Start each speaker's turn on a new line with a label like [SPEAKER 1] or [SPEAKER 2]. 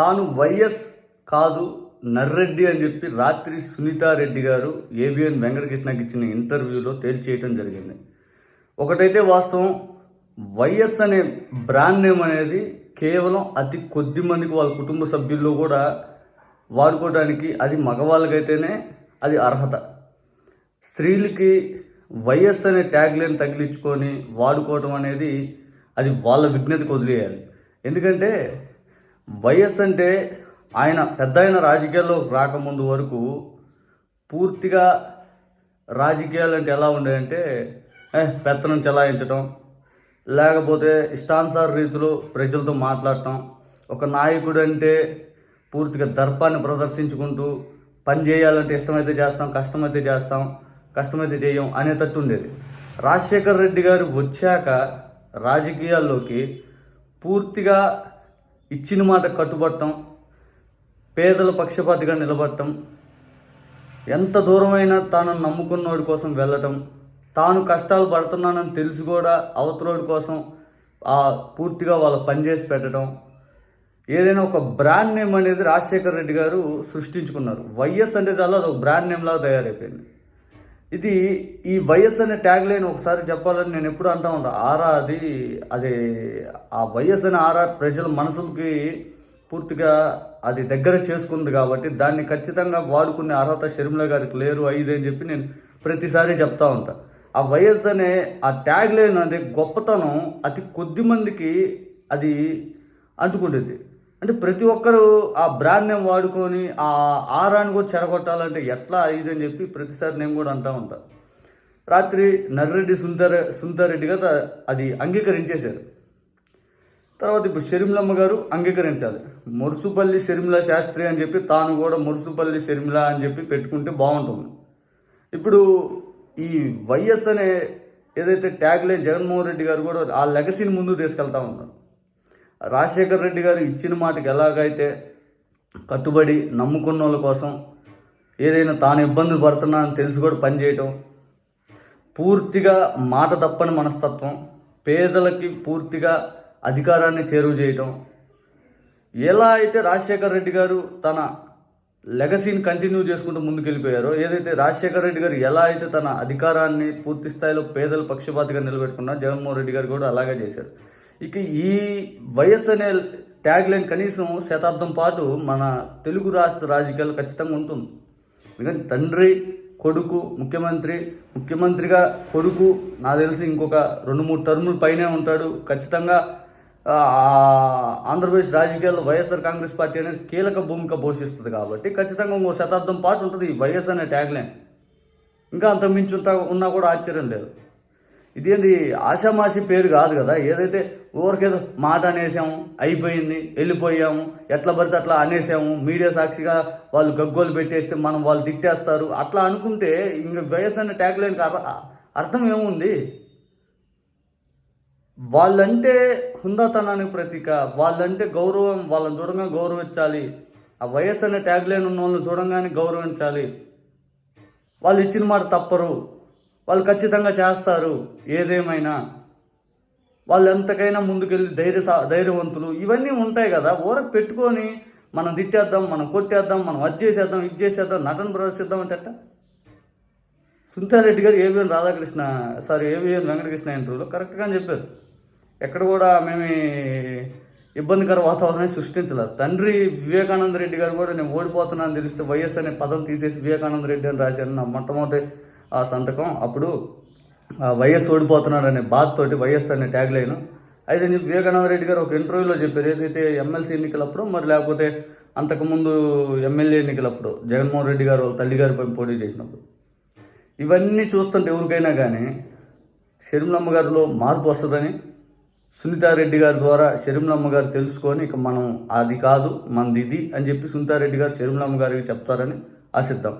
[SPEAKER 1] తాను వైఎస్ కాదు నర్రెడ్డి అని చెప్పి రాత్రి సునీతారెడ్డి గారు ఏబిఎన్ వెంకటకృష్ణకి ఇచ్చిన ఇంటర్వ్యూలో తేల్చేయటం జరిగింది. ఒకటైతే వాస్తవం వైఎస్ అనే బ్రాండ్ నేమ్ అనేది కేవలం అతి కొద్ది మందికి వాళ్ళ కుటుంబ సభ్యుల్లో కూడా వాడుకోవడానికి అది మగవాళ్ళకైతేనే అది అర్హత. స్త్రీలకి వైఎస్ అనే ట్యాగ్లైన్ తగిలించుకొని వాడుకోవటం అనేది అది వాళ్ళ విజ్ఞతకు వదిలేయాలి. ఎందుకంటే వైఎస్ అంటే ఆయన పెద్ద ఆయన రాజకీయాల్లో రాకముందు వరకు పూర్తిగా రాజకీయాలు అంటే ఎలా ఉండేదంటే పెత్తనం చెలాయించడం లేకపోతే ఇష్టానుసార రీతిలో ప్రజలతో మాట్లాడటం ఒక నాయకుడు అంటే పూర్తిగా దర్పాన్ని ప్రదర్శించుకుంటూ పని చేయాలంటే ఇష్టమైతే చేస్తాం కష్టమైతే చేస్తాం కష్టమైతే చేయం అనేటట్టు ఉండేది. రాజశేఖర్ రెడ్డి గారు వచ్చాక రాజకీయాల్లోకి పూర్తిగా ఇచ్చిన మాట కట్టుబట్టం పేదల పక్షపాతిగా నిలబడటం ఎంత దూరమైనా తాను నమ్ముకున్నోడి కోసం వెళ్ళటం తాను కష్టాలు పడుతున్నానని తెలిసి కూడా అవతలోడి కోసం ఆ పూర్తిగా వాళ్ళ పనిచేసి పెట్టడం ఏదైనా ఒక బ్రాండ్ నేమ్ అనేది రాజశేఖర్ రెడ్డి గారు సృష్టించుకున్నారు. వైఎస్ అంటే చాలా అది ఒక బ్రాండ్ నేమ్ లాగా తయారైపోయింది. ఇది ఈ వైఎస్ అనే ట్యాగ్ లైన్ ఒకసారి చెప్పాలని నేను ఎప్పుడు అంటా ఉంటా. ఆరా అది అది ఆ వైఎస్ అనే ఆరా ప్రజల మనసులకి పూర్తిగా అది దగ్గర చేసుకుంది కాబట్టి దాన్ని ఖచ్చితంగా వాడుకునే అర్హత షర్మిల గారికి లేరు ఐదు అని చెప్పి నేను ప్రతిసారి చెప్తా ఉంటా. ఆ వైఎస్ అనే ఆ ట్యాగ్ లైన్ అనే గొప్పతనం అతి కొద్ది మందికి అది అంటుకుంటుంది. అంటే ప్రతి ఒక్కరు ఆ బ్రాండ్ నేమ్ వాడుకొని ఆ ఆరాన్ని కూడా చెడగొట్టాలంటే ఎట్లా ఇది అని చెప్పి ప్రతిసారి నేను కూడా అంటా ఉంటా. రాత్రి నర్రెడ్డి సుందర సుందరెడ్డి గారు అది అంగీకరించేశారు. తర్వాత ఇప్పుడు షర్మిలమ్మ గారు అంగీకరించాలి. మురుసుపల్లి షర్మిల శాస్త్రి అని చెప్పి తాను కూడా మురుసుపల్లి షర్మిల అని చెప్పి పెట్టుకుంటే బాగుంటుంది. ఇప్పుడు ఈ వైఎస్ అనే ఏదైతే ట్యాగ్లైన్ జగన్మోహన్ రెడ్డి గారు కూడా ఆ లెగసీని ముందు తీసుకెళ్తా ఉన్నారు రాజశేఖర్ రెడ్డి గారు ఇచ్చిన మాటకి ఎలాగైతే కట్టుబడి నమ్ముకున్న వాళ్ళ కోసం ఏదైనా తాను ఇబ్బందులు పడుతున్నా అని తెలిసి కూడా పనిచేయటం పూర్తిగా మాట తప్పని మనస్తత్వం పేదలకి పూర్తిగా అధికారాన్ని చేరువ చేయటం ఎలా అయితే రాజశేఖర్ రెడ్డి గారు తన లెగసీని కంటిన్యూ చేసుకుంటూ ముందుకు వెళ్ళిపోయారో ఏదైతే రాజశేఖర్ రెడ్డి గారు ఎలా అయితే తన అధికారాన్ని పూర్తి స్థాయిలో పేదల పక్షపాతిగా నిలబెట్టుకున్నా జగన్మోహన్ రెడ్డి గారు కూడా అలాగే చేశారు. ఇక ఈ వైఎస్ అనే ట్యాగ్ లైన్ కనీసం శతాబ్దం పాటు మన తెలుగు రాష్ట్ర రాజకీయాలు ఖచ్చితంగా ఉంటుంది. ఎందుకంటే తండ్రి కొడుకు ముఖ్యమంత్రి ముఖ్యమంత్రిగా కొడుకు నాకు తెలిసి ఇంకొక రెండు మూడు టర్ములు పైనే ఉంటాడు. ఖచ్చితంగా ఆంధ్రప్రదేశ్ రాజకీయాల్లో వైఎస్ఆర్ కాంగ్రెస్ పార్టీ అనేది కీలక భూమిక పోషిస్తుంది కాబట్టి ఖచ్చితంగా ఇంకో శతాబ్దం పాటు ఉంటుంది ఈ వైఎస్ అనే ట్యాగ్ లైన్ ఇంకా అంత మించి ఉంటా ఉన్నా కూడా ఆశ్చర్యం లేదు. ఇదేంది ఆషామాషి పేరు కాదు కదా? ఏదైతే ఊరికేదో మాట అనేసాము అయిపోయింది వెళ్ళిపోయాము ఎట్లా పడితే అట్లా అనేసాము మీడియా సాక్షిగా వాళ్ళు గగ్గోలు పెట్టేస్తే మనం వాళ్ళు తిట్టేస్తారు అట్లా అనుకుంటే ఇంక వైఎస్ అనే ట్యాగ్ లైన్కి అర్థ అర్థం ఏముంది? వాళ్ళంటే హుందాతనానికి ప్రతీక వాళ్ళంటే గౌరవం వాళ్ళని చూడంగా గౌరవించాలి. ఆ వైఎస్ అనే ట్యాగ్ లైన్ ఉన్న వాళ్ళని చూడంగానే గౌరవించాలి. వాళ్ళు ఇచ్చిన మాట తప్పరు. వాళ్ళు ఖచ్చితంగా చేస్తారు. ఏదేమైనా. వాళ్ళు ఎంతకైనా ముందుకెళ్ళి ధైర్య సా- ధైర్యవంతులు. ఇవన్నీ ఉంటాయి కదా. ఊరకు పెట్టుకొని మనం తిట్టేద్దాం మనం కొట్టేద్దాం మనం అది చేసేద్దాం ఇది చేసేద్దాం నటన ప్రదర్శిద్దాం అంటే సునీతారెడ్డి గారు ABN Radhakrishna sorry ABN Venkatakrishna ఇంటర్వ్యూలో కరెక్ట్గా అని చెప్పారు. ఎక్కడ కూడా మేము ఇబ్బందికర వాతావరణాన్ని సృష్టించలేదు. తండ్రి వివేకానంద రెడ్డి గారు కూడా నేను ఓడిపోతున్నాను తెలిస్తే వైఎస్ అనే పదం తీసేసి వివేకానంద రెడ్డి అని రాశాను నా మొట్టమొదటి ఆ సంతకం. అప్పుడు ఆ వైఎస్ ఓడిపోతున్నాడు అనే బాధతోటి వైఎస్ అనే ట్యాగ్ లైన్ అయితే చెప్పి వివేకానంద రెడ్డి గారు ఒక ఇంటర్వ్యూలో చెప్పారు. ఏదైతే ఎమ్మెల్సీ ఎన్నికలప్పుడు మరి లేకపోతే అంతకుముందు ఎమ్మెల్యే ఎన్నికలప్పుడు జగన్మోహన్ రెడ్డి గారు వాళ్ళ తల్లి గారిపై పోటీ చేసినప్పుడు. ఇవన్నీ చూస్తుంటే ఎవరికైనా కానీ షర్మిలమ్మ గారిలో మార్పు వస్తుందని సునీతారెడ్డి గారి ద్వారా షర్మిలమ్మ గారు తెలుసుకొని ఇక మనం అది కాదు మనది ఇది అని చెప్పి సునీతారెడ్డి గారు షర్మిలమ్మ గారికి చెప్తారని ఆశిద్దాం.